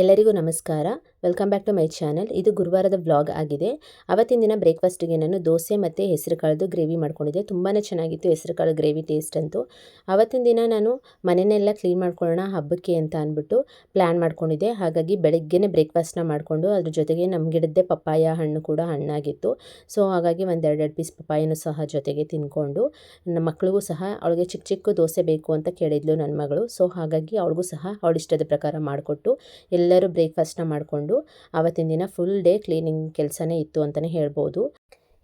ಎಲ್ಲರಿಗೂ ನಮಸ್ಕಾರ. Welcome back to my channel ಇದು ಗುರುವಾರದ ವ್ಲಾಗ್ ಆಗಿದೆ. ಅವತ್ತಿನ ದಿನ ಬ್ರೇಕ್ಫಾಸ್ಟಿಗೆ ನಾನು ದೋಸೆ ಮತ್ತು ಹೆಸರು ಕಾಳ್ದು ಗ್ರೇವಿ ಮಾಡ್ಕೊಂಡಿದ್ದೆ. ತುಂಬಾ ಚೆನ್ನಾಗಿತ್ತು ಹೆಸರು ಕಾಳು ಗ್ರೇವಿ ಟೇಸ್ಟ್ ಅಂತೂ. ಅವತ್ತಿನ ದಿನ ನಾನು ಮನೆಯೆಲ್ಲ ಕ್ಲೀನ್ ಮಾಡ್ಕೊಳ್ಳೋಣ, ಹಬ್ಬಕ್ಕೆ ಅಂತ ಅಂದ್ಬಿಟ್ಟು ಪ್ಲ್ಯಾನ್ ಮಾಡ್ಕೊಂಡಿದ್ದೆ. ಹಾಗಾಗಿ ಬೆಳಗ್ಗೆನೇ ಬ್ರೇಕ್ಫಾಸ್ಟ್ನ ಮಾಡಿಕೊಂಡು ಅದ್ರ ಜೊತೆಗೆ ನಮ್ಮ ಗಿಡದ್ದೇ ಪಪ್ಪಾಯ, ಹಣ್ಣು ಕೂಡ ಹಣ್ಣಾಗಿತ್ತು. ಸೊ ಹಾಗಾಗಿ ಒಂದೆರಡೆರಡು ಪೀಸ್ ಪಪ್ಪಾಯನೂ ಸಹ ಜೊತೆಗೆ ತಿಂದ್ಕೊಂಡು ನಮ್ಮ ಮಕ್ಕಳಿಗೂ ಸಹ ಅವಳಿಗೆ ಚಿಕ್ಕ ಚಿಕ್ಕ ದೋಸೆ ಬೇಕು ಅಂತ ಕೇಳಿದ್ಲು ನನ್ನ ಮಗಳು. ಸೊ ಹಾಗಾಗಿ ಅವಳಿಗೂ ಸಹ ಅವಳಿಷ್ಟದ ಪ್ರಕಾರ ಮಾಡಿಕೊಟ್ಟು ಎಲ್ಲರೂ ಬ್ರೇಕ್ಫಾಸ್ಟ್ನ ಮಾಡಿಕೊಂಡು ಆವತ್ತಿನ ದಿನ ಫುಲ್ ಡೇ ಕ್ಲೀನಿಂಗ್ ಕೆಲಸನೇ ಇತ್ತು ಅಂತಲೇ ಹೇಳ್ಬೋದು.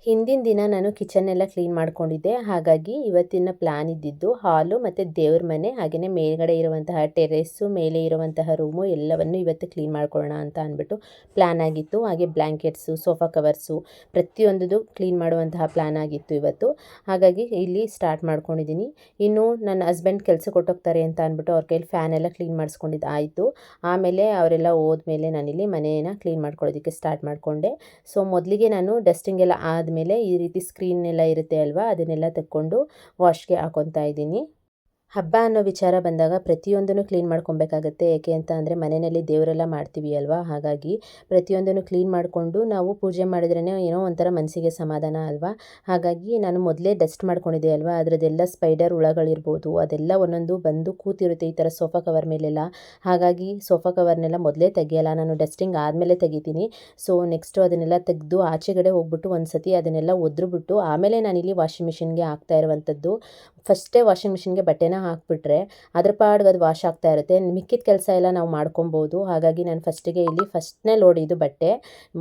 ಹಿಂದಿನ ದಿನ ನಾನು ಕಿಚನ್ ಎಲ್ಲ ಕ್ಲೀನ್ ಮಾಡ್ಕೊಂಡಿದ್ದೆ. ಹಾಗಾಗಿ ಇವತ್ತಿನ ಪ್ಲ್ಯಾನ್ ಇದ್ದಿದ್ದು ಹಾಲು ಮತ್ತು ದೇವ್ರ ಮನೆ ಹಾಗೆಯೇ ಮೇಲ್ಗಡೆ ಇರುವಂತಹ ಟೆರೆಸ್ಸು, ಮೇಲೆ ಇರುವಂತಹ ರೂಮು ಎಲ್ಲವನ್ನು ಇವತ್ತು ಕ್ಲೀನ್ ಮಾಡ್ಕೊಳ್ಳೋಣ ಅಂತ ಅಂದ್ಬಿಟ್ಟು ಪ್ಲ್ಯಾನ್ ಆಗಿತ್ತು. ಹಾಗೆ ಬ್ಲ್ಯಾಂಕೆಟ್ಸು ಸೋಫಾ ಕವರ್ಸು ಪ್ರತಿಯೊಂದು ಕ್ಲೀನ್ ಮಾಡುವಂತಹ ಪ್ಲ್ಯಾನ್ ಆಗಿತ್ತು ಇವತ್ತು. ಹಾಗಾಗಿ ಇಲ್ಲಿ ಸ್ಟಾರ್ಟ್ ಮಾಡ್ಕೊಂಡಿದ್ದೀನಿ. ಇನ್ನು ನನ್ನ ಹಸ್ಬೆಂಡ್ ಕೆಲಸ ಕೊಟ್ಟೋಗ್ತಾರೆ ಅಂತ ಅಂದ್ಬಿಟ್ಟು ಅವ್ರ ಕೈಲಿ ಫ್ಯಾನ್ ಎಲ್ಲ ಕ್ಲೀನ್ ಮಾಡಿಸ್ಕೊಂಡಿದ್ದು ಆಯಿತು. ಆಮೇಲೆ ಅವರೆಲ್ಲ ಹೋದ್ಮೇಲೆ ನಾನಿಲ್ಲಿ ಮನೆಯನ್ನು ಕ್ಲೀನ್ ಮಾಡ್ಕೊಳ್ಳೋದಕ್ಕೆ ಸ್ಟಾರ್ಟ್ ಮಾಡಿಕೊಂಡೆ. ಸೊ ಮೊದಲಿಗೆ ನಾನು ಡಸ್ಟಿಂಗ್ ಎಲ್ಲ ಈ ರೀತಿ ಸ್ಕ್ರೀನ್ ಎಲ್ಲ ಇರುತ್ತೆ ಅಲ್ವಾ? ಅದನ್ನೆಲ್ಲ ತಕ್ಕೊಂಡು ವಾಶ್ಗೆ ಹಾಕೊತಾ ಇದ್ದೀನಿ. ಹಬ್ಬ ಅನ್ನೋ ವಿಚಾರ ಬಂದಾಗ ಪ್ರತಿಯೊಂದನ್ನು ಕ್ಲೀನ್ ಮಾಡ್ಕೊಬೇಕಾಗತ್ತೆ. ಏಕೆ ಅಂತ ಅಂದರೆ ಮನೆಯಲ್ಲಿ ದೇವರೆಲ್ಲ ಮಾಡ್ತೀವಿ ಅಲ್ವಾ? ಹಾಗಾಗಿ ಪ್ರತಿಯೊಂದನ್ನು ಕ್ಲೀನ್ ಮಾಡಿಕೊಂಡು ನಾವು ಪೂಜೆ ಮಾಡಿದ್ರೇ ಏನೋ ಒಂಥರ ಮನಸ್ಸಿಗೆ ಸಮಾಧಾನ ಅಲ್ವಾ? ಹಾಗಾಗಿ ನಾನು ಮೊದಲೇ ಡಸ್ಟ್ ಮಾಡ್ಕೊಂಡಿದ್ದೆ ಅಲ್ವಾ? ಅದರದ್ದೆಲ್ಲ ಸ್ಪೈಡರ್ ಹುಳಗಳಿರ್ಬೋದು, ಅದೆಲ್ಲ ಒಂದೊಂದು ಬಂದು ಕೂತಿರುತ್ತೆ ಈ ಥರ ಸೋಫಾ ಕವರ್ ಮೇಲೆಲ್ಲ. ಹಾಗಾಗಿ ಸೋಫಾ ಕವರ್ನೆಲ್ಲ ಮೊದಲೇ ತೆಗಿಯಲ್ಲ, ನಾನು ಡಸ್ಟಿಂಗ್ ಆದಮೇಲೆ ತೆಗಿತೀನಿ. ಸೊ ನೆಕ್ಸ್ಟು ಅದನ್ನೆಲ್ಲ ತೆಗೆದು ಆಚೆಗಡೆ ಹೋಗ್ಬಿಟ್ಟು ಒಂದು ಸತಿ ಅದನ್ನೆಲ್ಲ ಒದ್ರುಬಿಟ್ಟು ಆಮೇಲೆ ನಾನಿಲ್ಲಿ ವಾಷಿಂಗ್ ಮಿಷಿನ್ಗೆ ಹಾಕ್ತಾ ಇರುವಂಥದ್ದು. ಫಸ್ಟೇ ವಾಷಿಂಗ್ ಮಿಷಿನ್ಗೆ ಬಟ್ಟೆನ ಹಾಕಿಬಿಟ್ರೆ ಅದ್ರ ಪಾಡ್ಗೆ ಅದು ವಾಶ್ ಆಗ್ತಾ ಇರುತ್ತೆ. ಮಿಕ್ಕಿದ ಕೆಲಸ ಎಲ್ಲ ನಾವು ಮಾಡ್ಕೊಬೋದು. ಹಾಗಾಗಿ ನಾನು ಫಸ್ಟಿಗೆ ಇಲ್ಲಿ ಫಸ್ಟ್ನೇ ಲೋಡ್ ಇದು ಬಟ್ಟೆ.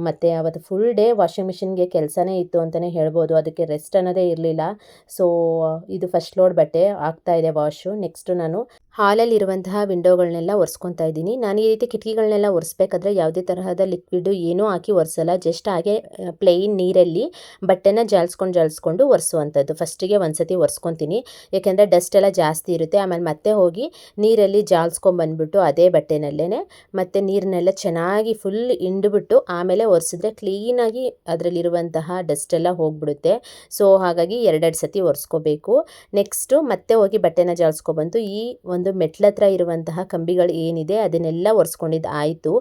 ಮತ್ತು ಅವತ್ತು ಫುಲ್ ಡೇ ವಾಷಿಂಗ್ ಮಿಷಿನ್ಗೆ ಕೆಲಸನೇ ಇತ್ತು ಅಂತಲೇ ಹೇಳ್ಬೋದು. ಅದಕ್ಕೆ ರೆಸ್ಟ್ ಅನ್ನೋದೇ ಇರಲಿಲ್ಲ. ಸೊ ಇದು ಫಸ್ಟ್ ಲೋಡ್ ಬಟ್ಟೆ ಆಗ್ತಾ ಇದೆ ವಾಶು ನೆಕ್ಸ್ಟು ನಾನು ಹಾಲಲ್ಲಿರುವಂತಹ ವಿಂಡೋಗಳನ್ನೆಲ್ಲ ಒರೆಸ್ಕೊತಾ ಇದ್ದೀನಿ. ನಾನು ಈ ರೀತಿ ಕಿಟಕಿಗಳನ್ನೆಲ್ಲ ಒರೆಸ್ಬೇಕಾದ್ರೆ ಯಾವುದೇ ತರಹದ ಲಿಕ್ವಿಡು ಏನೂ ಹಾಕಿ ಒರೆಸಲ್ಲ. ಜಸ್ಟ್ ಹಾಗೆ ಪ್ಲೇನ್ ನೀರಲ್ಲಿ ಬಟ್ಟೆನ ಜಾಲಿಸ್ಕೊಂಡು ಜಾಲಿಸ್ಕೊಂಡು ಒರೆಸುವಂಥದ್ದು. ಫಸ್ಟಿಗೆ ಒಂದು ಸತಿ ಒರೆಸ್ಕೊತೀನಿ. ಯಾಕೆಂದರೆ ಡಸ್ಟ್ ಎಲ್ಲ ಜಾಸ್ತಿ ಇರುತ್ತೆ. ಆಮೇಲೆ ಮತ್ತೆ ಹೋಗಿ ನೀರಲ್ಲಿ ಜಾಲಿಸ್ಕೊಂಬಂದ್ಬಿಟ್ಟು ಅದೇ ಬಟ್ಟೆನಲ್ಲೇ ಮತ್ತು ನೀರನ್ನೆಲ್ಲ ಚೆನ್ನಾಗಿ ಫುಲ್ ಹಿಂಡ್ಬಿಟ್ಟು ಆಮೇಲೆ ಒರೆಸಿದ್ರೆ ಕ್ಲೀನಾಗಿ ಅದರಲ್ಲಿರುವಂತಹ ಡಸ್ಟ್ ಎಲ್ಲ ಹೋಗ್ಬಿಡುತ್ತೆ. ಸೊ ಹಾಗಾಗಿ ಎರಡೆರಡು ಸತಿ ಒರೆಸ್ಕೋಬೇಕು. ನೆಕ್ಸ್ಟು ಮತ್ತೆ ಹೋಗಿ ಬಟ್ಟೆನ ಜಾಲಿಸ್ಕೊಬಂತು ಈ ಒಂದು ಮೆಟ್ಲ ಹತ್ರ ಇರುವಂತಹ ಕಂಬಿಗಳು ಏನಿದೆ ಅದನ್ನೆಲ್ಲ ಒರೆಸ್ಕೊಂಡಿದ್ದು ಆಯಿತು.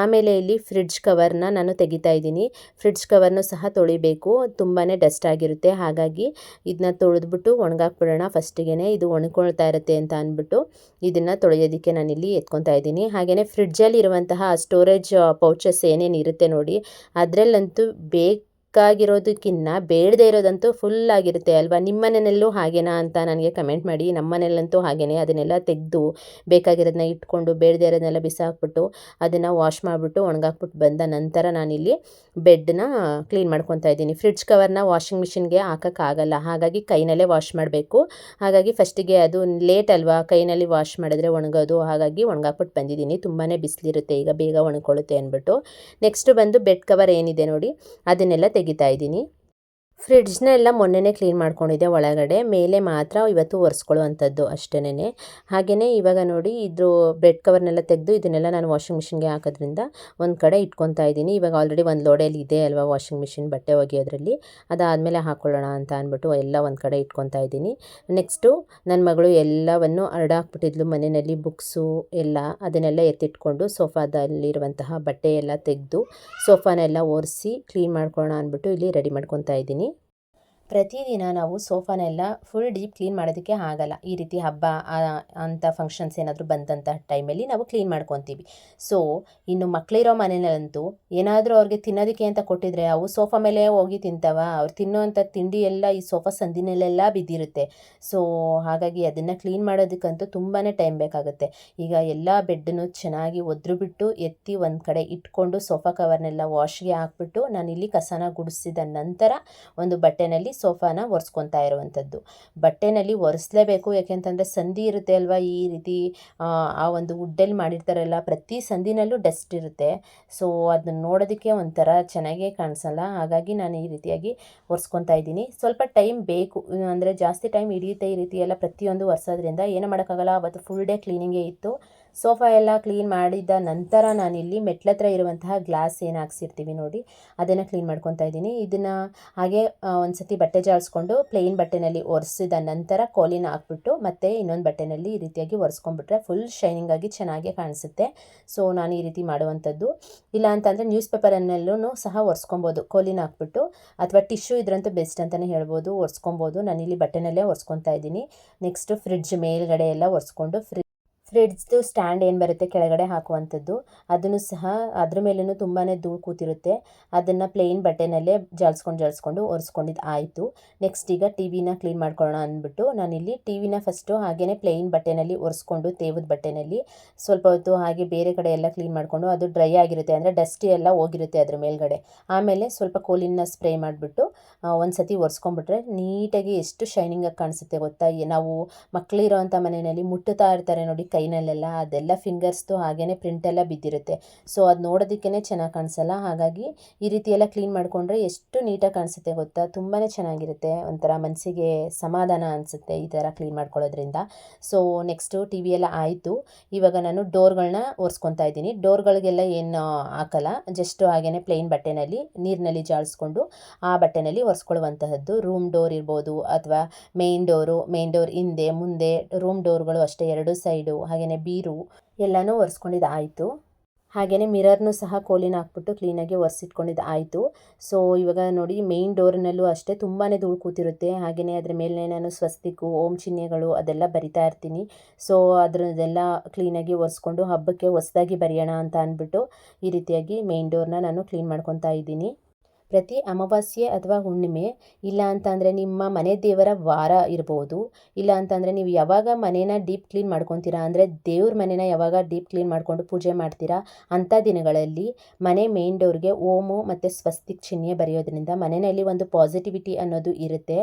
ಆಮೇಲೆ ಇಲ್ಲಿ ಫ್ರಿಡ್ಜ್ ಕವರ್ನ ನಾನು ತೆಗಿತಾ ಇದ್ದೀನಿ. ಫ್ರಿಡ್ಜ್ ಕವರ್ನು ಸಹ ತೊಳಿಬೇಕು. ತುಂಬಾ ಡಸ್ಟ್ ಆಗಿರುತ್ತೆ. ಹಾಗಾಗಿ ಇದನ್ನ ತೊಳೆದ್ಬಿಟ್ಟು ಒಣಗಾಕ್ಬಿಡೋಣ ಫಸ್ಟಿಗೆ ಇದು ಒಣಕೊಳ್ತಾ ಇರುತ್ತೆ ಅಂತ ಅಂದ್ಬಿಟ್ಟು ಇದನ್ನು ತೊಳೆಯೋದಕ್ಕೆ ನಾನಿಲ್ಲಿ ಎತ್ಕೊತಾ ಇದ್ದೀನಿ. ಹಾಗೆಯೇ ಫ್ರಿಡ್ಜಲ್ಲಿ ಇರುವಂತಹ ಸ್ಟೋರೇಜ್ ಪೌಚಸ್ ಏನೇನು ಇರುತ್ತೆ ನೋಡಿ, ಅದರಲ್ಲಂತೂ ಬೇಗ ಬೇಕಾಗಿರೋದಕ್ಕಿಂತ ಬೇಡದೇ ಇರೋದಂತೂ ಫುಲ್ ಆಗಿರುತ್ತೆ ಅಲ್ವಾ? ನಿಮ್ಮ ಮನೆಯಲ್ಲೂ ಹಾಗೇನಾ ಅಂತ ನನಗೆ ಕಮೆಂಟ್ ಮಾಡಿ ನಮ್ಮ ಮನೆಯಲ್ಲಂತೂ ಹಾಗೇನೆ ಅದನ್ನೆಲ್ಲ ತೆಗೆದು ಬೇಕಾಗಿರೋದನ್ನ ಇಟ್ಕೊಂಡು, ಬೇಡದೇ ಇರೋದನ್ನೆಲ್ಲ ಬಿಸಾಕ್ಬಿಟ್ಟು, ಅದನ್ನು ವಾಶ್ ಮಾಡಿಬಿಟ್ಟು, ಒಣಗಾಕ್ಬಿಟ್ಟು ಬಂದ ನಂತರ ನಾನಿಲ್ಲಿ ಬೆಡ್ನ ಕ್ಲೀನ್ ಮಾಡ್ಕೊತಾ ಇದ್ದೀನಿ. ಫ್ರಿಡ್ಜ್ ಕವರ್ನ ವಾಷಿಂಗ್ ಮಿಷಿನ್ಗೆ ಹಾಕೋಕ್ಕಾಗಲ್ಲ. ಹಾಗಾಗಿ ಕೈನಲ್ಲೇ ವಾಶ್ ಮಾಡಬೇಕು. ಹಾಗಾಗಿ ಫಸ್ಟಿಗೆ ಅದು ಲೇಟ್ ಅಲ್ವಾ? ಕೈನಲ್ಲಿ ವಾಶ್ ಮಾಡಿದ್ರೆ ಒಣಗೋದು. ಹಾಗಾಗಿ ಒಣಗಾಕ್ಬಿಟ್ಟು ಬಂದಿದ್ದೀನಿ. ತುಂಬಾ ಬಿಸಿಲಿರುತ್ತೆ. ಈಗ ಬೇಗ ಒಣಕೊಳ್ಳುತ್ತೆ ಅಂದ್ಬಿಟ್ಟು. ನೆಕ್ಸ್ಟ್ ಬಂದು ಬೆಡ್ ಕವರ್ ಏನಿದೆ ನೋಡಿ, ಅದನ್ನೆಲ್ಲ ತೆಗಿತಾ ಇದ್ದೀನಿ. ಫ್ರಿಡ್ಜ್ನೆಲ್ಲ ಮೊನ್ನೆನೇ ಕ್ಲೀನ್ ಮಾಡ್ಕೊಂಡಿದ್ದೆ ಒಳಗಡೆ. ಮೇಲೆ ಮಾತ್ರ ಇವತ್ತು ಒರೆಸ್ಕೊಳ್ಳುವಂಥದ್ದು ಅಷ್ಟೇನೆ ಹಾಗೆಯೇ ಇವಾಗ ನೋಡಿ ಇದ್ರ ಬ್ರೆಡ್ ಕವರ್ನೆಲ್ಲ ತೆಗೆದು ಇದನ್ನೆಲ್ಲ ನಾನು ವಾಷಿಂಗ್ ಮಿಷಿನ್ಗೆ ಹಾಕೋದ್ರಿಂದ ಒಂದು ಕಡೆ ಇಟ್ಕೊತಾ ಇದ್ದೀನಿ. ಇವಾಗ ಆಲ್ರೆಡಿ ಒಂದು ಲೋಡಲ್ಲಿ ಇದೆ ಅಲ್ವಾ ವಾಷಿಂಗ್ ಮಿಷಿನ್ ಬಟ್ಟೆ ಒಗೆಯೋದ್ರಲ್ಲಿ. ಅದಾದಮೇಲೆ ಹಾಕ್ಕೊಳ್ಳೋಣ ಅಂತ ಅಂದ್ಬಿಟ್ಟು ಎಲ್ಲ ಒಂದು ಕಡೆ ಇಟ್ಕೊತಾ ಇದ್ದೀನಿ. ನೆಕ್ಸ್ಟು ನನ್ನ ಮಗಳು ಎಲ್ಲವನ್ನು ಹರಡಾಕ್ಬಿಟ್ಟಿದ್ಲು ಮನೆಯಲ್ಲಿ ಬುಕ್ಸು ಎಲ್ಲ ಅದನ್ನೆಲ್ಲ ಎತ್ತಿಟ್ಕೊಂಡು ಸೋಫಾದಲ್ಲಿರುವಂತಹ ಬಟ್ಟೆ ಎಲ್ಲ ತೆಗೆದು ಸೋಫಾನೆಲ್ಲ ಒರೆಸಿ ಕ್ಲೀನ್ ಮಾಡ್ಕೊಳ್ಳೋಣ ಅಂದ್ಬಿಟ್ಟು ಇಲ್ಲಿ ರೆಡಿ ಮಾಡ್ಕೊತಾ ಇದ್ದೀನಿ. ಪ್ರತಿದಿನ ನಾವು ಸೋಫಾನೆಲ್ಲ ಫುಲ್ ಡೀಪ್ ಕ್ಲೀನ್ ಮಾಡೋದಕ್ಕೆ ಆಗಲ್ಲ. ಈ ರೀತಿ ಹಬ್ಬ ಅಂಥ ಫಂಕ್ಷನ್ಸ್ ಏನಾದರೂ ಬಂದಂಥ ಟೈಮಲ್ಲಿ ನಾವು ಕ್ಲೀನ್ ಮಾಡ್ಕೊತೀವಿ. ಸೊ ಇನ್ನು ಮಕ್ಕಳಿರೋ ಮನೆಯಲ್ಲಂತೂ ಏನಾದರೂ ಅವ್ರಿಗೆ ತಿನ್ನೋದಕ್ಕೆ ಅಂತ ಕೊಟ್ಟಿದ್ರೆ ಅವು ಸೋಫಾ ಮೇಲೆ ಹೋಗಿ ತಿಂತಾವ, ಅವ್ರು ತಿನ್ನೋವಂಥ ತಿಂಡಿ ಎಲ್ಲ ಈ ಸೋಫಾ ಸಂದಿನಲ್ಲೆಲ್ಲ ಬಿದ್ದಿರುತ್ತೆ. ಸೊ ಹಾಗಾಗಿ ಅದನ್ನು ಕ್ಲೀನ್ ಮಾಡೋದಕ್ಕಂತೂ ತುಂಬಾ ಟೈಮ್ ಬೇಕಾಗುತ್ತೆ. ಈಗ ಎಲ್ಲ ಬೆಡ್ಡನ್ನು ಚೆನ್ನಾಗಿ ಒದ್ರು ಬಿಟ್ಟು ಎತ್ತಿ ಒಂದು ಕಡೆ ಇಟ್ಕೊಂಡು ಸೋಫಾ ಕವರ್ನೆಲ್ಲ ವಾಶ್ಗೆ ಹಾಕ್ಬಿಟ್ಟು ನಾನಿಲ್ಲಿ ಕಸನ ಗುಡಿಸಿದ ನಂತರ ಒಂದು ಬಟ್ಟೆನಲ್ಲಿ ಸೋಫಾನ ಒರೆಸ್ಕೊತಾ ಇರುವಂಥದ್ದು. ಬಟ್ಟೆನಲ್ಲಿ ಒರೆಸ್ಲೇಬೇಕು, ಯಾಕೆಂತಂದರೆ ಸಂಧಿ ಇರುತ್ತೆ ಅಲ್ವಾ ಈ ರೀತಿ, ಆ ಒಂದು ವುಡ್ಡಲ್ಲಿ ಮಾಡಿರ್ತಾರಲ್ಲ, ಪ್ರತಿ ಸಂದಿನಲ್ಲೂ ಡಸ್ಟ್ ಇರುತ್ತೆ. ಸೊ, ಅದನ್ನ ನೋಡೋದಕ್ಕೆ ಒಂಥರ ಚೆನ್ನಾಗೇ ಕಾಣಿಸಲ್ಲ. ಹಾಗಾಗಿ ನಾನು ಈ ರೀತಿಯಾಗಿ ಒರೆಸ್ಕೊತಾ ಇದ್ದೀನಿ. ಸ್ವಲ್ಪ ಟೈಮ್ ಬೇಕು, ಅಂದರೆ ಜಾಸ್ತಿ ಟೈಮ್ ಹಿಡಿಯುತ್ತೆ ಈ ರೀತಿ ಎಲ್ಲ ಪ್ರತಿಯೊಂದು ಒರೆಸೋದ್ರಿಂದ. ಏನು ಮಾಡೋಕ್ಕಾಗಲ್ಲ, ಅವತ್ತು ಫುಲ್ ಡೇ ಕ್ಲೀನಿಂಗೇ ಇತ್ತು. ಸೋಫಾ ಎಲ್ಲ ಕ್ಲೀನ್ ಮಾಡಿದ ನಂತರ ನಾನಿಲ್ಲಿ ಮೆಟ್ಲತ್ರ ಇರುವಂತಹ ಗ್ಲಾಸ್ ಏನು ಹಾಕ್ಸಿರ್ತೀವಿ ನೋಡಿ, ಅದನ್ನು ಕ್ಲೀನ್ ಮಾಡ್ಕೊತಾ ಇದ್ದೀನಿ. ಇದನ್ನು ಹಾಗೆ ಒಂದು ಸತಿ ಬಟ್ಟೆ ಜಾಡಿಸ್ಕೊಂಡು ಪ್ಲೇನ್ ಬಟ್ಟೆನಲ್ಲಿ ಒರೆಸಿದ ನಂತರ ಕೋಲಿನ ಹಾಕ್ಬಿಟ್ಟು ಮತ್ತೆ ಇನ್ನೊಂದು ಬಟ್ಟೆನಲ್ಲಿ ಈ ರೀತಿಯಾಗಿ ಒರೆಸ್ಕೊಂಡ್ಬಿಟ್ರೆ ಫುಲ್ ಶೈನಿಂಗ್ ಆಗಿ ಚೆನ್ನಾಗೇ ಕಾಣಿಸುತ್ತೆ. ಸೊ, ನಾನು ಈ ರೀತಿ ಮಾಡುವಂಥದ್ದು. ಇಲ್ಲ ಅಂತಂದರೆ ನ್ಯೂಸ್ ಪೇಪರನ್ನೆಲ್ಲೂ ಸಹ ಒರೆಸ್ಕೊಬೋದು, ಕೋಲಿನ ಹಾಕ್ಬಿಟ್ಟು. ಅಥವಾ ಟಿಶ್ಯೂ ಇದ್ರಂತೂ ಬೆಸ್ಟ್ ಅಂತಲೇ ಹೇಳ್ಬೋದು, ಒರೆಸ್ಕೊಬೋದು. ನಾನಿಲ್ಲಿ ಬಟ್ಟೆನಲ್ಲೇ ಒರೆಸ್ಕೊತಾ ಇದ್ದೀನಿ. ನೆಕ್ಸ್ಟು ಫ್ರಿಡ್ಜ್ ಮೇಲ್ಗಡೆ ಎಲ್ಲ ಒರೆಸ್ಕೊಂಡು ಫ್ರಿಡ್ಜ್ದು ಸ್ಟ್ಯಾಂಡ್ ಏನು ಬರುತ್ತೆ? ಕೆಳಗಡೆ ಹಾಕುವಂಥದ್ದು. ಅದನ್ನು ಸಹ ಅದ್ರ ಮೇಲೂ ತುಂಬಾ ಧೂಳು ಕೂತಿರುತ್ತೆ. ಅದನ್ನು ಪ್ಲೇನ್ ಬಟ್ಟೆನಲ್ಲೇ ಜಾಲಿಸ್ಕೊಂಡು ಜಾಲಿಸ್ಕೊಂಡು ಒರೆಸ್ಕೊಂಡಿದ್ದು ಆಯಿತು. ನೆಕ್ಸ್ಟ್ ಈಗ ಟಿ ವಿನ ಕ್ಲೀನ್ ಮಾಡ್ಕೊಳ್ಳೋಣ ಅಂದ್ಬಿಟ್ಟು ನಾನಿಲ್ಲಿ ಟಿ ವಿನ ಫಸ್ಟು ಹಾಗೆಯೇ ಪ್ಲೇನ್ ಬಟ್ಟೆನಲ್ಲಿ ಒರೆಸ್ಕೊಂಡು ತೇವದ ಬಟ್ಟೆನಲ್ಲಿ ಸ್ವಲ್ಪ ಹೊತ್ತು ಹಾಗೆ ಬೇರೆ ಕಡೆ ಎಲ್ಲ ಕ್ಲೀನ್ ಮಾಡಿಕೊಂಡು ಅದು ಡ್ರೈ ಆಗಿರುತ್ತೆ. ಅಂದರೆ ಡಸ್ಟಿ ಎಲ್ಲ ಹೋಗಿರುತ್ತೆ ಅದ್ರ ಮೇಲ್ಗಡೆ. ಆಮೇಲೆ ಸ್ವಲ್ಪ ಕೋಲಿನ ಸ್ಪ್ರೇ ಮಾಡಿಬಿಟ್ಟು ಒಂದು ಸತಿ ಒರೆಸ್ಕೊಂಡ್ಬಿಟ್ರೆ ನೀಟಾಗಿ ಎಷ್ಟು ಶೈನಿಂಗಾಗಿ ಕಾಣಿಸುತ್ತೆ ಗೊತ್ತಾ? ನಾವು ಮಕ್ಕಳಿರೋವಂಥ ಮನೆಯಲ್ಲಿ ಮುಟ್ಟುತ್ತಾ ಇರ್ತಾರೆ ನೋಡಿ ಕೈನಲ್ಲೆಲ್ಲ ಅದೆಲ್ಲ ಫಿಂಗರ್ಸ್ದು ಹಾಗೇ ಪ್ರಿಂಟೆಲ್ಲ ಬಿದ್ದಿರುತ್ತೆ. ಸೊ, ಅದು ನೋಡೋದಕ್ಕೇ ಚೆನ್ನಾಗಿ ಕಾಣಿಸಲ್ಲ. ಹಾಗಾಗಿ ಈ ರೀತಿ ಎಲ್ಲ ಕ್ಲೀನ್ ಮಾಡಿಕೊಂಡ್ರೆ ಎಷ್ಟು ನೀಟಾಗಿ ಕಾಣಿಸುತ್ತೆ ಗೊತ್ತಾ? ತುಂಬಾ ಚೆನ್ನಾಗಿರುತ್ತೆ. ಒಂಥರ ಮನಸ್ಸಿಗೆ ಸಮಾಧಾನ ಅನಿಸುತ್ತೆ ಈ ಥರ ಕ್ಲೀನ್ ಮಾಡ್ಕೊಳ್ಳೋದ್ರಿಂದ. ಸೊ, ನೆಕ್ಸ್ಟು ಟಿ ವಿ ಎಲ್ಲ ಆಯಿತು. ಇವಾಗ ನಾನು ಡೋರ್ಗಳನ್ನ ಒರೆಸ್ಕೊತಾ ಇದ್ದೀನಿ. ಡೋರ್ಗಳಿಗೆಲ್ಲ ಏನು ಹಾಕಲ್ಲ. ಜಸ್ಟ್ ಹಾಗೇ ಪ್ಲೇನ್ ಬಟ್ಟೆನಲ್ಲಿ ನೀರಿನಲ್ಲಿ ಜಾಳಿಸ್ಕೊಂಡು ಆ ಬಟ್ಟೆನಲ್ಲಿ ಒರೆಸ್ಕೊಳ್ಳುವಂತಹದ್ದು. ರೂಮ್ ಡೋರ್ ಇರ್ಬೋದು ಅಥವಾ ಮೇನ್ ಡೋರು, ಮೇನ್ ಡೋರ್ ಹಿಂದೆ, ಮುಂದೆ, ರೂಮ್ ಡೋರ್ಗಳು ಅಷ್ಟೇ, ಎರಡು ಸೈಡು. ಹಾಗೆಯೇ ಬೀರು ಎಲ್ಲನೂ ಒರೆಸ್ಕೊಂಡಿದ್ದು ಆಯಿತು. ಹಾಗೆಯೇ ಮಿರರ್ನೂ ಸಹ ಕೋಲಿನ ಹಾಕ್ಬಿಟ್ಟು ಕ್ಲೀನಾಗಿ ಒರೆಸಿಟ್ಕೊಂಡಿದ್ದು ಆಯಿತು. ಸೊ ಇವಾಗ ನೋಡಿ ಮೇಯ್ನ್ ಡೋರ್ನಲ್ಲೂ ಅಷ್ಟೇ ತುಂಬಾ ಧೂಳು ಕೂತಿರುತ್ತೆ. ಹಾಗೆಯೇ ಅದ್ರ ಮೇಲೆ ನಾನು ಸ್ವಸ್ತಿಕು ಓಂ ಚಿಹ್ನೆಗಳು ಅದೆಲ್ಲ ಬರಿತಾ ಇರ್ತೀನಿ. ಸೊ ಅದರದೆಲ್ಲ ಕ್ಲೀನಾಗಿ ಒರೆಸ್ಕೊಂಡು ಹಬ್ಬಕ್ಕೆ ಹೊಸ್ದಾಗಿ ಬರೆಯೋಣ ಅಂತ ಅಂದ್ಬಿಟ್ಟು ಈ ರೀತಿಯಾಗಿ ಮೇಯ್ನ್ ಡೋರ್ನ ನಾನು ಕ್ಲೀನ್ ಮಾಡ್ಕೊತಾ ಇದ್ದೀನಿ. ಪ್ರತಿ ಅಮಾವಾಸ್ಯೆ ಅಥವಾ ಹುಣ್ಣಿಮೆ, ಇಲ್ಲ ಅಂತಂದರೆ ನಿಮ್ಮ ಮನೆ ದೇವರ ವಾರ ಇರ್ಬೋದು, ಇಲ್ಲ ಅಂತಂದರೆ ನೀವು ಯಾವಾಗ ಮನೇನ ಡೀಪ್ ಕ್ಲೀನ್ ಮಾಡ್ಕೊತೀರಾ ಅಂದರೆ ದೇವ್ರ ಮನೇನ ಯಾವಾಗ ಡೀಪ್ ಕ್ಲೀನ್ ಮಾಡಿಕೊಂಡು ಪೂಜೆ ಮಾಡ್ತೀರಾ ಅಂಥ ದಿನಗಳಲ್ಲಿ ಮನೆ ಮೇನ್ ಡೋರ್ಗೆ ಓಮು ಮತ್ತು ಸ್ವಸ್ತಿಕ್ ಚಿಹ್ನೆ ಬರೆಯೋದ್ರಿಂದ ಮನೆಯಲ್ಲಿ ಒಂದು ಪಾಸಿಟಿವಿಟಿ ಅನ್ನೋದು ಇರುತ್ತೆ.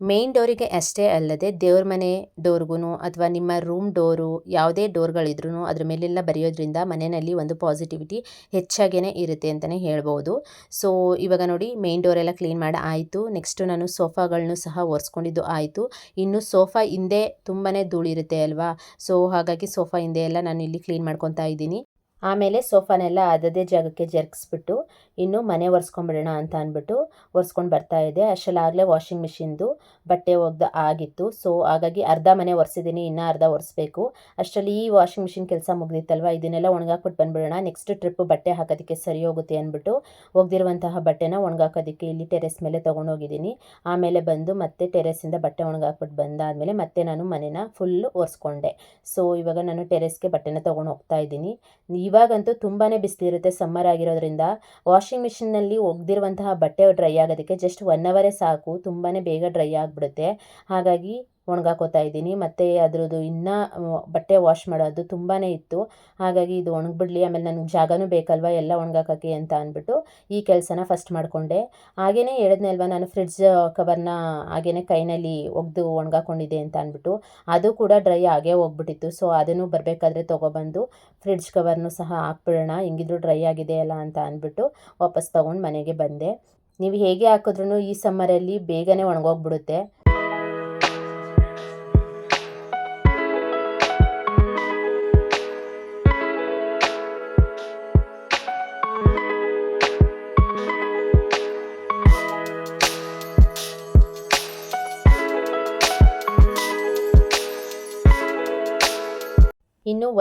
ಮೇನ್ ಡೋರಿಗೆ ಅಷ್ಟೇ ಅಲ್ಲದೆ ದೇವ್ರ ಮನೆ ಡೋರ್ಗೂ ಅಥವಾ ನಿಮ್ಮ ರೂಮ್ ಡೋರು ಯಾವುದೇ ಡೋರ್ಗಳಿದ್ರೂ ಅದ್ರ ಮೇಲೆಲ್ಲ ಬರೆಯೋದ್ರಿಂದ ಮನೆಯಲ್ಲಿ ಒಂದು ಪಾಸಿಟಿವಿಟಿ ಹೆಚ್ಚಾಗೇ ಇರುತ್ತೆ ಅಂತಲೇ ಹೇಳ್ಬೋದು. ಸೊ ಇವಾಗ ನೋಡಿ ಮೇನ್ ಡೋರೆಲ್ಲ ಕ್ಲೀನ್ ಮಾಡಿ ಆಯಿತು. ನೆಕ್ಸ್ಟು ನಾನು ಸೋಫಾಗಳನ್ನೂ ಸಹ ಒರೆಸ್ಕೊಂಡಿದ್ದು ಆಯಿತು. ಇನ್ನು ಸೋಫಾ ಹಿಂದೆ ತುಂಬಾ ಧೂಳಿರುತ್ತೆ ಅಲ್ವಾ? ಸೊ ಹಾಗಾಗಿ ಸೋಫಾ ಹಿಂದೆ ಎಲ್ಲ ನಾನು ಇಲ್ಲಿ ಕ್ಲೀನ್ ಮಾಡ್ಕೊತಾ ಇದ್ದೀನಿ. ಆಮೇಲೆ ಸೋಫಾನೆಲ್ಲ ಅದದೇ ಜಾಗಕ್ಕೆ ಜರುಗಿಸ್ಬಿಟ್ಟು ಇನ್ನು ಮನೆ ಒರೆಸ್ಕೊಂಬಿಡೋಣ ಅಂತ ಅಂದ್ಬಿಟ್ಟು ಒರೆಸ್ಕೊಂಡು ಬರ್ತಾ ಇದೆ ಅಷ್ಟರಲ್ಲಾಗಲೇ ವಾಷಿಂಗ್ ಮಿಷಿನ್ದು ಬಟ್ಟೆ ಒಗ್ದು ಆಗಿತ್ತು. ಸೊ, ಹಾಗಾಗಿ ಅರ್ಧ ಮನೆ ಒರೆಸಿದ್ದೀನಿ ಇನ್ನೂ ಅರ್ಧ ಒರೆಸ್ಬೇಕು. ಅಷ್ಟರಲ್ಲಿ ಈ ವಾಷಿಂಗ್ ಮಿಷಿನ್ ಕೆಲಸ ಮುಗ್ದಿತ್ತಲ್ವ? ಇದನ್ನೆಲ್ಲ ಒಣಗಾಕ್ಬಿಟ್ಟು ಬಂದ್ಬಿಡೋಣ. ನೆಕ್ಸ್ಟ್ ಟ್ರಿಪ್ ಬಟ್ಟೆ ಹಾಕೋದಕ್ಕೆ ಸರಿ ಹೋಗುತ್ತೆ ಅಂದ್ಬಿಟ್ಟು ಒಗ್ದಿರುವಂತಹ ಬಟ್ಟೆನ ಒಣಗಾಕೋದಕ್ಕೆ ಇಲ್ಲಿ ಟೆರೆಸ್ ಮೇಲೆ ತೊಗೊಂಡೋಗಿದ್ದೀನಿ. ಆಮೇಲೆ ಬಂದು ಮತ್ತೆ ಟೆರೆಸಿಂದ ಬಟ್ಟೆ ಒಣಗಾಕ್ಬಿಟ್ಟು ಬಂದಾದಮೇಲೆ ಮತ್ತೆ ನಾನು ಮನೇನ ಫುಲ್ಲು ಒರೆಸ್ಕೊಂಡೆ. ಸೊ, ಇವಾಗ ನಾನು ಟೆರೆಸ್ಗೆ ಬಟ್ಟೆನ ತೊಗೊಂಡು ಹೋಗ್ತಾ ಇದ್ದೀನಿ. ಇವಾಗಂತೂ ತುಂಬಾ ಬಿಸಿಲಿರುತ್ತೆ ಸಮ್ಮರ್ ಆಗಿರೋದ್ರಿಂದ. ವಾಷಿಂಗ್ ಮಿಷಿನ್ನಲ್ಲಿ ಒಗೆದಿರುವಂತಹ ಬಟ್ಟೆ ಡ್ರೈ ಆಗೋದಕ್ಕೆ ಜಸ್ಟ್ ಒನ್ ಅವರೇ ಸಾಕು ತುಂಬಾ ಬೇಗ ಡ್ರೈ ಆಗಿಬಿಡುತ್ತೆ. ಹಾಗಾಗಿ ಒಣಗಾಕೋತಾ ಇದ್ದೀನಿ. ಮತ್ತು ಅದರದ್ದು ಇನ್ನೂ ಬಟ್ಟೆ ವಾಶ್ ಮಾಡೋದು ತುಂಬಾ ಇತ್ತು. ಹಾಗಾಗಿ ಇದು ಒಣಗಿಬಿಡ್ಲಿ. ಆಮೇಲೆ ನನಗೆ ಜಾಗನೂ ಬೇಕಲ್ವ? ಎಲ್ಲ ಒಣಗಾಕೋಕ್ಕೆ ಅಂತ ಅಂದ್ಬಿಟ್ಟು ಈ ಕೆಲಸನ ಫಸ್ಟ್ ಮಾಡಿಕೊಂಡೆ. ಹಾಗೆಯೇ ಹೇಳಿದ್ನಲ್ವ ನಾನು ಫ್ರಿಡ್ಜ್ ಕವರ್ನ ಹಾಗೇ ಕೈನಲ್ಲಿ ಒಗೆದು ಒಣಗಾಕೊಂಡಿದ್ದೆ ಅಂತ ಅಂದ್ಬಿಟ್ಟು. ಅದು ಕೂಡ ಡ್ರೈ ಆಗೇ ಹೋಗ್ಬಿಟ್ಟಿತ್ತು. ಸೊ ಅದನ್ನು ಬರಬೇಕಾದ್ರೆ ತೊಗೊಬಂದು ಫ್ರಿಡ್ಜ್ ಕವರ್ನು ಸಹ ಹಾಕ್ಬಿಡೋಣ. ಹೆಂಗಿದ್ರು ಡ್ರೈ ಆಗಿದೆ ಅಲ್ಲ ಅಂತ ಅಂದ್ಬಿಟ್ಟು ವಾಪಸ್ ತೊಗೊಂಡು ಮನೆಗೆ ಬಂದೆ. ನೀವು ಹೇಗೆ ಹಾಕಿದ್ರೂ ಈ ಸಮ್ಮರಲ್ಲಿ ಬೇಗನೆ ಒಣಗೋಗ್ಬಿಡುತ್ತೆ.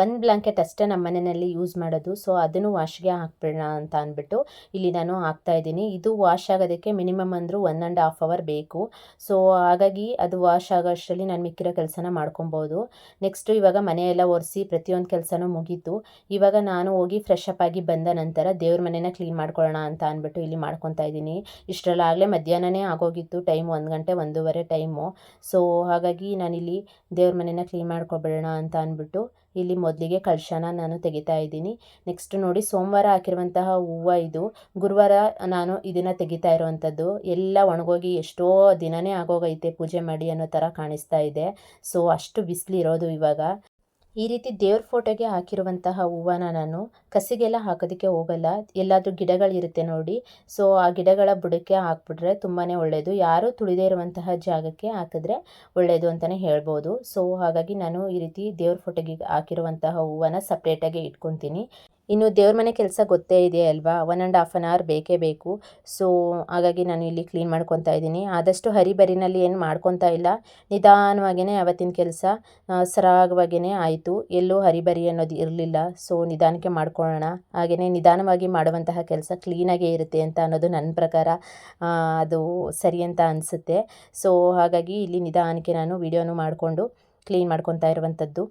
ಒಂದು ಬ್ಲ್ಯಾಂಕೆಟ್ ಅಷ್ಟೇ ನಮ್ಮ ಮನೆಯಲ್ಲಿ ಯೂಸ್ ಮಾಡೋದು. ಸೊ, ಅದನ್ನು ವಾಶ್ಗೆ ಹಾಕ್ಬಿಡೋಣ ಅಂತ ಅಂದ್ಬಿಟ್ಟು ಇಲ್ಲಿ ನಾನು ಹಾಕ್ತಾ ಇದ್ದೀನಿ. ಇದು ವಾಶ್ ಆಗೋದಕ್ಕೆ ಮಿನಿಮಮ್ ಅಂದರೂ ಒನ್ ಆ್ಯಂಡ್ ಹಾಫ್ ಅವರ್ ಬೇಕು. ಸೊ, ಹಾಗಾಗಿ ಅದು ವಾಶ್ ಆಗೋ ಅಷ್ಟರಲ್ಲಿ ನಾನು ಮಿಕ್ಕಿರೋ ಕೆಲಸನ ಮಾಡ್ಕೊಬೋದು. ನೆಕ್ಸ್ಟು ಇವಾಗ ಮನೆಯೆಲ್ಲ ಒರೆಸಿ ಪ್ರತಿಯೊಂದು ಕೆಲಸನೂ ಮುಗೀತು. ಇವಾಗ ನಾನು ಹೋಗಿ ಫ್ರೆಶ್ ಅಪ್ ಆಗಿ ಬಂದ ನಂತರ ದೇವ್ರ ಮನೆನ ಕ್ಲೀನ್ ಮಾಡ್ಕೊಳ್ಳೋಣ ಅಂತ ಅಂದ್ಬಿಟ್ಟು ಇಲ್ಲಿ ಮಾಡ್ಕೊತಾ ಇದ್ದೀನಿ. ಇಷ್ಟರಲ್ಲಾಗಲೇ ಮಧ್ಯಾಹ್ನನೇ ಆಗೋಗಿತ್ತು. ಟೈಮ್ ಒಂದು ಗಂಟೆ ಒಂದೂವರೆ ಟೈಮು. ಸೊ, ಹಾಗಾಗಿ ನಾನಿಲ್ಲಿ ದೇವ್ರ ಮನೆನ ಕ್ಲೀನ್ ಮಾಡ್ಕೊಬಿಡೋಣ ಅಂತ ಅಂದ್ಬಿಟ್ಟು ಇಲ್ಲಿ ಮೊದಲಿಗೆ ಕಳಶನ ನಾನು ತೆಗಿತಾ ಇದ್ದೀನಿ. ನೆಕ್ಸ್ಟ್ ನೋಡಿ, ಸೋಮವಾರ ಹಾಕಿರುವಂತಹ ಹೂವು ಇದು. ಗುರುವಾರ ನಾನು ಇದನ್ನು ತೆಗಿತಾ ಇರುವಂಥದ್ದು. ಎಲ್ಲ ಒಣಗೋಗಿ ಎಷ್ಟೋ ದಿನವೇ ಆಗೋಗೈತೆ ಪೂಜೆ ಮಾಡಿ ಅನ್ನೋ ಥರ ಕಾಣಿಸ್ತಾ ಇದೆ. ಸೊ ಅಷ್ಟು ಬಿಸಿಲಿರೋದು ಇವಾಗ. ಈ ರೀತಿ ದೇವ್ರ ಫೋಟೋಗೆ ಹಾಕಿರುವಂತಹ ಹೂವನ ನಾನು ಕಸಿಗೆಲ್ಲ ಹಾಕೋದಕ್ಕೆ ಹೋಗಲ್ಲ. ಎಲ್ಲಾದರೂ ಗಿಡಗಳಿರುತ್ತೆ ನೋಡಿ. ಸೊ ಆ ಗಿಡಗಳ ಬುಡಕ್ಕೆ ಹಾಕ್ಬಿಟ್ರೆ ತುಂಬಾ ಒಳ್ಳೆಯದು ಯಾರೂ ತುಳಿದೇ ಇರುವಂತಹ ಜಾಗಕ್ಕೆ ಹಾಕಿದ್ರೆ ಒಳ್ಳೆಯದು ಅಂತಲೇ ಹೇಳ್ಬೋದು. ಸೊ ಹಾಗಾಗಿ ನಾನು ಈ ರೀತಿ ದೇವ್ರ ಫೋಟೋಗೆ ಹಾಕಿರುವಂತಹ ಹೂವನ ಸಪ್ರೇಟಾಗಿ ಇಟ್ಕೊತೀನಿ. ಇನ್ನು ದೇವ್ರ ಮನೆ ಕೆಲಸ ಗೊತ್ತೇ ಇದೆ ಅಲ್ವಾ? One and half an hour ಬೇಕೇ ಬೇಕು. ಸೊ ಹಾಗಾಗಿ ನಾನು ಇಲ್ಲಿ ಕ್ಲೀನ್ ಮಾಡ್ಕೊತಾ ಇದ್ದೀನಿ. ಆದಷ್ಟು ಹರಿಬರಿನಲ್ಲಿ ಏನು ಮಾಡ್ಕೊತಾ ಇಲ್ಲ. ನಿಧಾನವಾಗಿಯೇ ಅವತ್ತಿನ ಕೆಲಸ ಸರಾಗವಾಗಿಯೇ ಆಯಿತು. ಎಲ್ಲೂ ಹರಿಬರಿ ಅನ್ನೋದು ಇರಲಿಲ್ಲ. ಸೊ ನಿಧಾನಕ್ಕೆ ಮಾಡ್ಕೊಳ್ಳೋಣ. ಹಾಗೆಯೇ ನಿಧಾನವಾಗಿ ಮಾಡುವಂತಹ ಕೆಲಸ ಕ್ಲೀನಾಗೇ ಇರುತ್ತೆ ಅಂತ ಅನ್ನೋದು ನನ್ನ ಪ್ರಕಾರ ಅದು ಸರಿ ಅಂತ ಅನಿಸುತ್ತೆ. ಸೊ ಹಾಗಾಗಿ ಇಲ್ಲಿ ನಿಧಾನಕ್ಕೆ ನಾನು ವಿಡಿಯೋನು ಮಾಡಿಕೊಂಡು ಕ್ಲೀನ್ ಮಾಡ್ಕೊತಾ ಇರುವಂಥದ್ದು.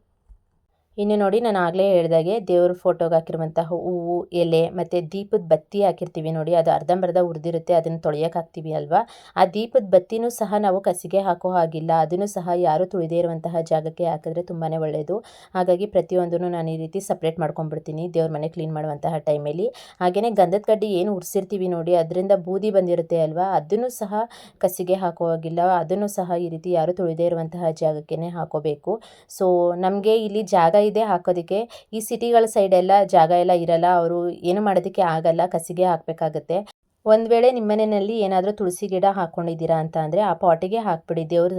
ಇನ್ನು ನೋಡಿ ನಾನು ಆಗಲೇ ಹೇಳಿದಾಗೆ ದೇವ್ರ ಫೋಟೋಗೆ ಹಾಕಿರುವಂತಹ ಹೂವು, ಎಲೆ ಮತ್ತು ದೀಪದ ಬತ್ತಿ ಹಾಕಿರ್ತೀವಿ ನೋಡಿ. ಅದು ಅರ್ಧಂಬರ್ಧ ಉರಿದಿರುತ್ತೆ, ಅದನ್ನು ತೊಳೆಯೋಕೆ ಹಾಕ್ತೀವಿ ಅಲ್ವಾ? ಆ ದೀಪದ ಬತ್ತಿನೂ ಸಹ ನಾವು ಕಸಿಗೆ ಹಾಕೋ ಹಾಗಿಲ್ಲ. ಅದನ್ನು ಸಹ ಯಾರೂ ತುಳಿದೇ ಇರುವಂತಹ ಜಾಗಕ್ಕೆ ಹಾಕಿದ್ರೆ ತುಂಬಾ ಒಳ್ಳೆಯದು ಹಾಗಾಗಿ ಪ್ರತಿಯೊಂದನ್ನು ನಾನು ಈ ರೀತಿ ಸಪ್ರೇಟ್ ಮಾಡ್ಕೊಂಡ್ಬಿಡ್ತೀನಿ ದೇವ್ರ ಮನೆ ಕ್ಲೀನ್ ಮಾಡುವಂತಹ ಟೈಮಲ್ಲಿ ಹಾಗೆಯೇ ಗಂಧದ ಕಡ್ಡಿ ಏನು ಉರಿಸಿರ್ತೀವಿ ನೋಡಿ, ಅದರಿಂದ ಬೂದಿ ಬಂದಿರುತ್ತೆ ಅಲ್ವಾ? ಅದನ್ನು ಸಹ ಕಸಿಗೆ ಹಾಕೋ ಹಾಗಿಲ್ಲ. ಅದನ್ನು ಸಹ ಈ ರೀತಿ ಯಾರೂ ತುಳಿದೇ ಇರುವಂತಹ ಜಾಗಕ್ಕೆ ಹಾಕೋಬೇಕು. ಸೊ ನಮಗೆ ಇಲ್ಲಿ ಜಾಗ ಇದೆ ಹಾಕೋದಕ್ಕೆ. ಈ ಸಿಟಿಗಳ ಸೈಡೆಲ್ಲ ಜಾಗ ಎಲ್ಲ ಇರಲ್ಲ. ಅವರು ಏನು ಮಾಡೋದಕ್ಕೆ ಆಗಲ್ಲ. ಕಸಿಗೆ ಹಾಕಬೇಕಾಗತ್ತೆ. ಒಂದು ವೇಳೆ ನಿಮ್ಮ ಮನೆಯಲ್ಲಿ ಏನಾದರೂ ತುಳಸಿ ಗಿಡ ಹಾಕ್ಕೊಂಡಿದ್ದೀರಾ ಅಂತ ಅಂದರೆ ಆ ಪಾಟಿಗೆ ಹಾಕ್ಬಿಡಿ. ದೇವ್ರ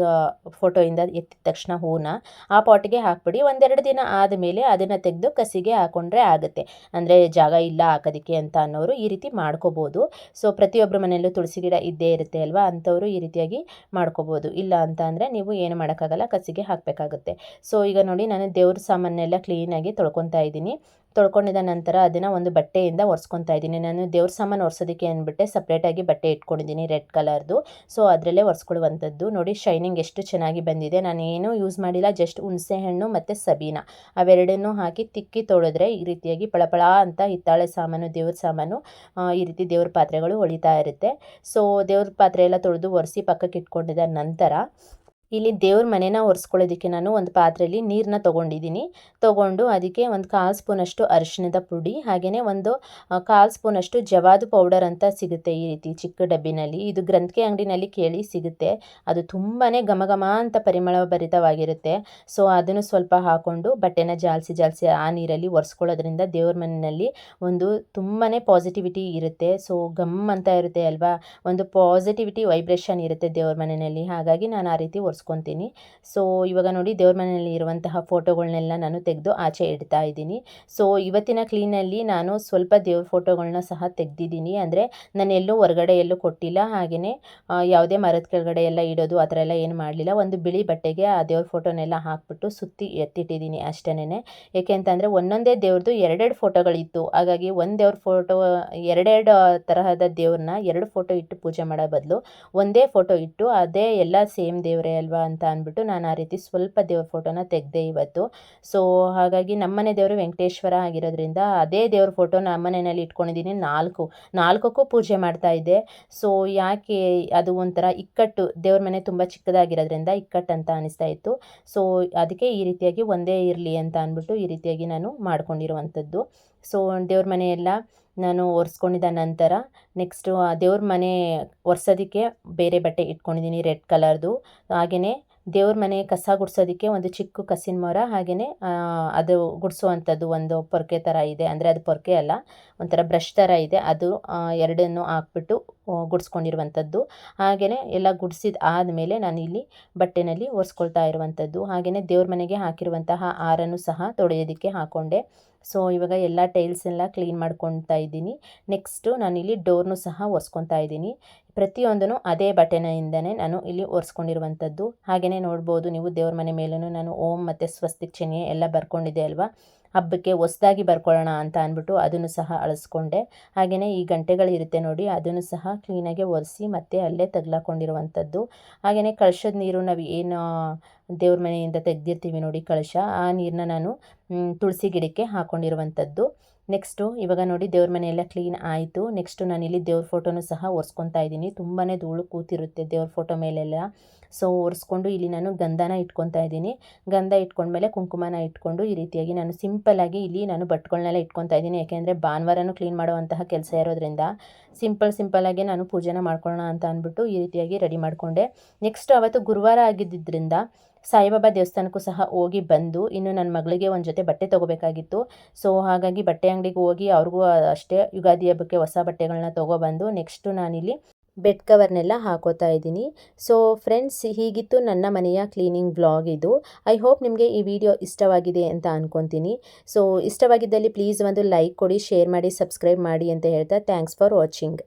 ಫೋಟೋಯಿಂದ ಎತ್ತಿದ ತಕ್ಷಣ ಹೂವನ್ನ ಆ ಪಾಟಿಗೆ ಹಾಕ್ಬಿಡಿ. ಒಂದೆರಡು ದಿನ ಆದಮೇಲೆ ಅದನ್ನು ತೆಗೆದು ಕಸಿಗೆ ಹಾಕ್ಕೊಂಡ್ರೆ ಆಗುತ್ತೆ. ಅಂದರೆ ಜಾಗ ಇಲ್ಲ ಹಾಕೋದಕ್ಕೆ ಅಂತ ಅನ್ನೋರು ಈ ರೀತಿ ಮಾಡ್ಕೋಬೋದು. ಸೊ ಪ್ರತಿಯೊಬ್ಬರ ಮನೆಯಲ್ಲೂ ತುಳಸಿ ಗಿಡ ಇದ್ದೇ ಇರುತ್ತೆ ಅಲ್ವಾ? ಅಂಥವರು ಈ ರೀತಿಯಾಗಿ ಮಾಡ್ಕೋಬೋದು. ಇಲ್ಲ ಅಂತ ಅಂದರೆ ನೀವು ಏನು ಮಾಡೋಕ್ಕಾಗಲ್ಲ, ಕಸಿಗೆ ಹಾಕಬೇಕಾಗುತ್ತೆ. ಸೊ ಈಗ ನೋಡಿ ನಾನು ದೇವ್ರ ಸಾಮಾನೆಲ್ಲ ಕ್ಲೀನಾಗಿ ತೊಳ್ಕೊತಾ ಇದ್ದೀನಿ. ತೊಳ್ಕೊಂಡಿದ ನಂತರ ಅದನ್ನು ಒಂದು ಬಟ್ಟೆಯಿಂದ ಒರೆಸ್ಕೊತಾ ಇದ್ದೀನಿ. ನಾನು ದೇವ್ರ ಸಾಮಾನು ಒರೆಸೋದಕ್ಕೆ ಅಂದ್ಬಿಟ್ಟೆ ಸಪ್ರೇಟಾಗಿ ಬಟ್ಟೆ ಇಟ್ಕೊಂಡಿದ್ದೀನಿ ರೆಡ್ ಕಲರ್ದು. ಸೊ ಅದರಲ್ಲೇ ಒರೆಸ್ಕೊಳ್ಳುವಂಥದ್ದು. ನೋಡಿ ಶೈನಿಂಗ್ ಎಷ್ಟು ಚೆನ್ನಾಗಿ ಬಂದಿದೆ. ನಾನು ಏನೂ ಯೂಸ್ ಮಾಡಿಲ್ಲ ಜಸ್ಟ್ ಹುಣಸೆಹಣ್ಣು ಮತ್ತು ಸಬೀನ. ಅವೆರಡನ್ನೂ ಹಾಕಿ ತಿಕ್ಕಿ ತೊಳೆದ್ರೆ ಈ ರೀತಿಯಾಗಿ ಪಳಪಳ ಅಂತ ಹಿತ್ತಾಳೆ ಸಾಮಾನು, ದೇವ್ರ ಸಾಮಾನು ಈ ರೀತಿ ದೇವ್ರ ಪಾತ್ರೆಗಳು ಹೊಳಿತಾ ಇರುತ್ತೆ. ಸೊ ದೇವ್ರ ಪಾತ್ರೆ ಎಲ್ಲ ತೊಳೆದು ಒರೆಸಿ ಪಕ್ಕಕ್ಕೆ ಇಟ್ಕೊಂಡಿದ್ದ ನಂತರ ಇಲ್ಲಿ ದೇವ್ರ ಮನೆನ ಒರೆಸ್ಕೊಳ್ಳೋದಕ್ಕೆ ನಾನು ಒಂದು ಪಾತ್ರೆಯಲ್ಲಿ ನೀರನ್ನ ತೊಗೊಂಡಿದ್ದೀನಿ ತೊಗೊಂಡು ಅದಕ್ಕೆ ಒಂದು ಕಾಲು ಸ್ಪೂನಷ್ಟು ಅರಿಶಿಣದ ಪುಡಿ ಹಾಗೆಯೇ ಒಂದು ಕಾಲು ಸ್ಪೂನಷ್ಟು ಜವಾದು ಪೌಡರ್ ಅಂತ ಸಿಗುತ್ತೆ ಈ ರೀತಿ ಚಿಕ್ಕ ಡಬ್ಬಿನಲ್ಲಿ. ಇದು ಗ್ರಂಥಿಗೆ ಅಂಗಡಿನಲ್ಲಿ ಕೇಳಿ ಸಿಗುತ್ತೆ. ಅದು ತುಂಬಾ ಘಮ ಅಂತ ಪರಿಮಳ ಭರಿತವಾಗಿರುತ್ತೆ ಸೊ, ಅದನ್ನು ಸ್ವಲ್ಪ ಹಾಕ್ಕೊಂಡು ಬಟ್ಟೆನ ಜಾಲಿಸಿ ಜಾಲಿಸಿ ಆ ನೀರಲ್ಲಿ ಒರೆಸ್ಕೊಳ್ಳೋದ್ರಿಂದ ದೇವ್ರ ಮನೆಯಲ್ಲಿ ಒಂದು ತುಂಬಾ ಪಾಸಿಟಿವಿಟಿ ಇರುತ್ತೆ. ಸೊ ಗಮ್ ಅಂತ ಇರುತ್ತೆ ಅಲ್ವಾ? ಒಂದು ಪಾಸಿಟಿವಿಟಿ ವೈಬ್ರೇಷನ್ ಇರುತ್ತೆ ದೇವ್ರ ಮನೆಯಲ್ಲಿ. ಹಾಗಾಗಿ ನಾನು ಆ ರೀತಿ ಒರೆಸ್ ಒರೆಸ್ಕೊತೀನಿ ಸೊ ಇವಾಗ ನೋಡಿ ದೇವ್ರ ಮನೆಯಲ್ಲಿ ಇರುವಂತಹ ಫೋಟೋಗಳನ್ನೆಲ್ಲ ನಾನು ತೆಗೆದು ಆಚೆ ಇಡ್ತಾ ಇದ್ದೀನಿ. ಸೊ ಇವತ್ತಿನ ಕ್ಲೀನಲ್ಲಿ ನಾನು ಸ್ವಲ್ಪ ದೇವ್ರ ಫೋಟೋಗಳನ್ನ ಸಹ ತೆಗೆದಿದ್ದೀನಿ. ಅಂದರೆ ನಾನು ಎಲ್ಲೂ ಹೊರಗಡೆ ಎಲ್ಲೂ ಕೊಟ್ಟಿಲ್ಲ. ಹಾಗೆಯೇ ಯಾವುದೇ ಮರದ ಕೆಳಗಡೆ ಎಲ್ಲ ಇಡೋದು ಆ ಥರ ಎಲ್ಲ ಏನು ಮಾಡಲಿಲ್ಲ. ಒಂದು ಬಿಳಿ ಬಟ್ಟೆಗೆ ಆ ದೇವ್ರ ಫೋಟೋನೆಲ್ಲ ಹಾಕ್ಬಿಟ್ಟು ಸುತ್ತಿ ಎತ್ತಿಟ್ಟಿದ್ದೀನಿ ಅಷ್ಟೇನೆ ಏಕೆ ಅಂತಂದರೆ ಒಂದೊಂದೇ ದೇವ್ರದ್ದು ಎರಡೆರಡು ಫೋಟೋಗಳಿತ್ತು. ಹಾಗಾಗಿ ಒಂದು ದೇವ್ರ ಫೋಟೋ, ಎರಡೆರಡು ತರಹದ ದೇವ್ರನ್ನ ಎರಡು ಫೋಟೋ ಇಟ್ಟು ಪೂಜೆ ಮಾಡೋ ಬದಲು ಒಂದೇ ಫೋಟೋ ಇಟ್ಟು ಅದೇ ಎಲ್ಲ ಸೇಮ್ ದೇವರೇ ಅಲ್ವಾ? ಅಂತ ಅಂದ್ಬಿಟ್ಟು ನಾನು ಆ ರೀತಿ ಸ್ವಲ್ಪ ದೇವ್ರ ಫೋಟೋನ ತೆಗೆದೆ ಇವತ್ತು. ಸೊ ಹಾಗಾಗಿ ನಮ್ಮನೆ ದೇವರು ವೆಂಕಟೇಶ್ವರ ಆಗಿರೋದ್ರಿಂದ ಅದೇ ದೇವ್ರ ಫೋಟೋ ನಮ್ಮನೆಯಲ್ಲಿ ಇಟ್ಕೊಂಡಿದ್ದೀನಿ. ನಾಲ್ಕು, ನಾಲ್ಕಕ್ಕೂ ಪೂಜೆ ಮಾಡ್ತಾ ಇದ್ದೆ. ಸೊ ಯಾಕೆ ಅದು ಒಂಥರ ಇಕ್ಕಟ್ಟು, ದೇವ್ರ ಮನೆ ತುಂಬ ಚಿಕ್ಕದಾಗಿರೋದ್ರಿಂದ ಇಕ್ಕಟ್ಟು ಅಂತ ಅನಿಸ್ತಾ ಇತ್ತು. ಸೊ ಅದಕ್ಕೆ ಈ ರೀತಿಯಾಗಿ ಒಂದೇ ಇರಲಿ ಅಂತ ಅಂದ್ಬಿಟ್ಟು ಈ ರೀತಿಯಾಗಿ ನಾನು ಮಾಡ್ಕೊಂಡಿರುವಂಥದ್ದು. ಸೊ, ದೇವ್ರ ಮನೆಯೆಲ್ಲ ನಾನು ಒರೆಸ್ಕೊಂಡಿದ್ದ ನಂತರ ನೆಕ್ಸ್ಟು ಆ ದೇವ್ರ ಮನೆ ಒರ್ಸೋದಕ್ಕೆ ಬೇರೆ ಬಟ್ಟೆ ಇಟ್ಕೊಂಡಿದ್ದೀನಿ ರೆಡ್ ಕಲರ್ದು. ಹಾಗೆಯೇ ದೇವ್ರ ಮನೆ ಕಸ ಗುಡಿಸೋದಕ್ಕೆ ಒಂದು ಚಿಕ್ಕ ಕಸಿನ ಮೊರ ಹಾಗೆಯೇ ಅದು ಗುಡಿಸುವಂಥದ್ದು ಒಂದು ಪೊರ್ಕೆ ಥರ ಇದೆ. ಅಂದರೆ ಅದು ಪೊರ್ಕೆ ಅಲ್ಲ, ಒಂಥರ ಬ್ರಷ್ ಥರ ಇದೆ. ಅದು ಎರಡನ್ನು ಹಾಕ್ಬಿಟ್ಟು ಗುಡಿಸ್ಕೊಂಡಿರುವಂಥದ್ದು. ಹಾಗೆಯೇ ಎಲ್ಲ ಗುಡಿಸಿದ ಆದಮೇಲೆ ನಾನು ಇಲ್ಲಿ ಬಟ್ಟೆನಲ್ಲಿ ಒರೆಸ್ಕೊಳ್ತಾ ಇರುವಂಥದ್ದು. ಹಾಗೆಯೇ ದೇವ್ರ ಮನೆಗೆ ಹಾಕಿರುವಂತಹ ಹಾರನ್ನು ಸಹ ತೊಳೆಯೋದಕ್ಕೆ ಹಾಕ್ಕೊಂಡೆ ಸೊ, ಇವಾಗ ಎಲ್ಲ ಟೈಲ್ಸ್ ಎಲ್ಲ ಕ್ಲೀನ್ ಮಾಡ್ಕೊತಾ ಇದ್ದೀನಿ. ನೆಕ್ಸ್ಟು ನಾನಿಲ್ಲಿ ಡೋರ್ನು ಸಹ ಒರೆಸ್ಕೊತಾ ಇದ್ದೀನಿ. ಪ್ರತಿಯೊಂದೂ ಅದೇ ಬಟನೆಯಿಂದನೇ ನಾನು ಇಲ್ಲಿ ಒರೆಸ್ಕೊಂಡಿರುವಂಥದ್ದು. ಹಾಗೆಯೇ ನೋಡ್ಬೋದು, ನೀವು ದೇವ್ರ ಮನೆ ಮೇಲೂ ನಾನು ಓಂ ಮತ್ತು ಸ್ವಸ್ತಿ ಚಿಹ್ನೆ ಎಲ್ಲ ಬರ್ಕೊಂಡಿದ್ದೆ ಅಲ್ವಾ? ಹಬ್ಬಕ್ಕೆ ಹೊಸ್ದಾಗಿ ಬರ್ಕೊಳ್ಳೋಣ ಅಂತ ಅಂದ್ಬಿಟ್ಟು ಅದನ್ನು ಸಹ ಅಳಿಸ್ಕೊಂಡೆ. ಹಾಗೆಯೇ ಈ ಗಂಟೆಗಳಿರುತ್ತೆ ನೋಡಿ, ಅದನ್ನು ಸಹ ಕ್ಲೀನಾಗಿ ಒರೆಸಿ ಮತ್ತೆ ಅಲ್ಲೇ ತಗ್ಲಾಕೊಂಡಿರುವಂಥದ್ದು. ಹಾಗೆಯೇ ಕಳಶದ ನೀರು ನಾವು ಏನು ದೇವ್ರ ಮನೆಯಿಂದ ತೆಗೆದಿರ್ತೀವಿ ನೋಡಿ ಕಳಶ, ಆ ನೀರನ್ನ ನಾನು ತುಳಸಿ ಗಿಡಕ್ಕೆ ಹಾಕ್ಕೊಂಡಿರುವಂಥದ್ದು ನೆಕ್ಸ್ಟು ಇವಾಗ ನೋಡಿ ದೇವ್ರ ಮನೆಯೆಲ್ಲ ಕ್ಲೀನ್ ಆಯಿತು. ನೆಕ್ಸ್ಟು ನಾನಿಲ್ಲಿ ದೇವ್ರ ಫೋಟೋನು ಸಹ ಒರೆಸ್ಕೊತಾ ಇದ್ದೀನಿ. ತುಂಬಾ ಧೂಳು ಕೂತಿರುತ್ತೆ ದೇವ್ರ ಫೋಟೋ ಮೇಲೆಲ್ಲ. ಸೊ ಒರೆಸ್ಕೊಂಡು ಇಲ್ಲಿ ನಾನು ಗಂಧನ ಇಟ್ಕೊತಾ ಇದ್ದೀನಿ. ಗಂಧ ಇಟ್ಕೊಂಡ್ಮೇಲೆ ಕುಂಕುಮನ ಇಟ್ಕೊಂಡು ಈ ರೀತಿಯಾಗಿ ನಾನು ಸಿಂಪಲ್ಲಾಗಿ ಇಲ್ಲಿ ನಾನು ಬಟ್ಟುಗಳನ್ನೆಲ್ಲ ಇಟ್ಕೊತಾ ಇದ್ದೀನಿ. ಯಾಕೆಂದರೆ ಭಾನುವಾರನೂ ಕ್ಲೀನ್ ಮಾಡುವಂತಹ ಕೆಲಸ ಇರೋದ್ರಿಂದ ಸಿಂಪಲ್ ಸಿಂಪಲ್ಲಾಗಿ ನಾನು ಪೂಜೆನ ಮಾಡ್ಕೊಳ್ಳೋಣ ಅಂತ ಅಂದ್ಬಿಟ್ಟು ಈ ರೀತಿಯಾಗಿ ರೆಡಿ ಮಾಡಿಕೊಂಡೆ. ನೆಕ್ಸ್ಟ್ ಅವತ್ತು ಗುರುವಾರ ಆಗಿದ್ದರಿಂದ ಸಾಯಿಬಾಬಾ ದೇವಸ್ಥಾನಕ್ಕೂ ಸಹ ಹೋಗಿ ಬಂದು ಇನ್ನು ನನ್ನ ಮಗಳಿಗೆ ಒಂದು ಜೊತೆ ಬಟ್ಟೆ ತೊಗೋಬೇಕಾಗಿತ್ತು. ಸೊ ಹಾಗಾಗಿ ಬಟ್ಟೆ ಅಂಗಡಿಗೆ ಹೋಗಿ ಅವ್ರಿಗೂ ಅಷ್ಟೇ ಯುಗಾದಿ ಹಬ್ಬಕ್ಕೆ ಹೊಸ ಬಟ್ಟೆಗಳನ್ನ ತೊಗೊಬಂದು ನೆಕ್ಸ್ಟು ನಾನಿಲ್ಲಿ ಬೆಡ್ ಕವರ್ನೆಲ್ಲ ಹಾಕೋತಾ ಇದ್ದೀನಿ. ಸೊ ಫ್ರೆಂಡ್ಸ್ ಹೀಗಿತ್ತು ನನ್ನ ಮನೆಯ ಕ್ಲೀನಿಂಗ್ ಬ್ಲಾಗ್ ಇದು. ಐ ಹೋಪ್ ನಿಮಗೆ ಈ ವಿಡಿಯೋ ಇಷ್ಟವಾಗಿದೆ ಅಂತ ಅಂದ್ಕೊತೀನಿ ಸೊ ಇಷ್ಟವಾಗಿದ್ದಲ್ಲಿ ಪ್ಲೀಸ್ ಒಂದು ಲೈಕ್ ಕೊಡಿ ಶೇರ್ ಮಾಡಿ ಸಬ್ಸ್ಕ್ರೈಬ್ ಮಾಡಿ ಅಂತ ಹೇಳ್ತಾ ಥ್ಯಾಂಕ್ಸ್ ಫಾರ್ ವಾಚಿಂಗ್